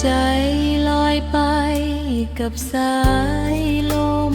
ใจลอยไปกับสายลม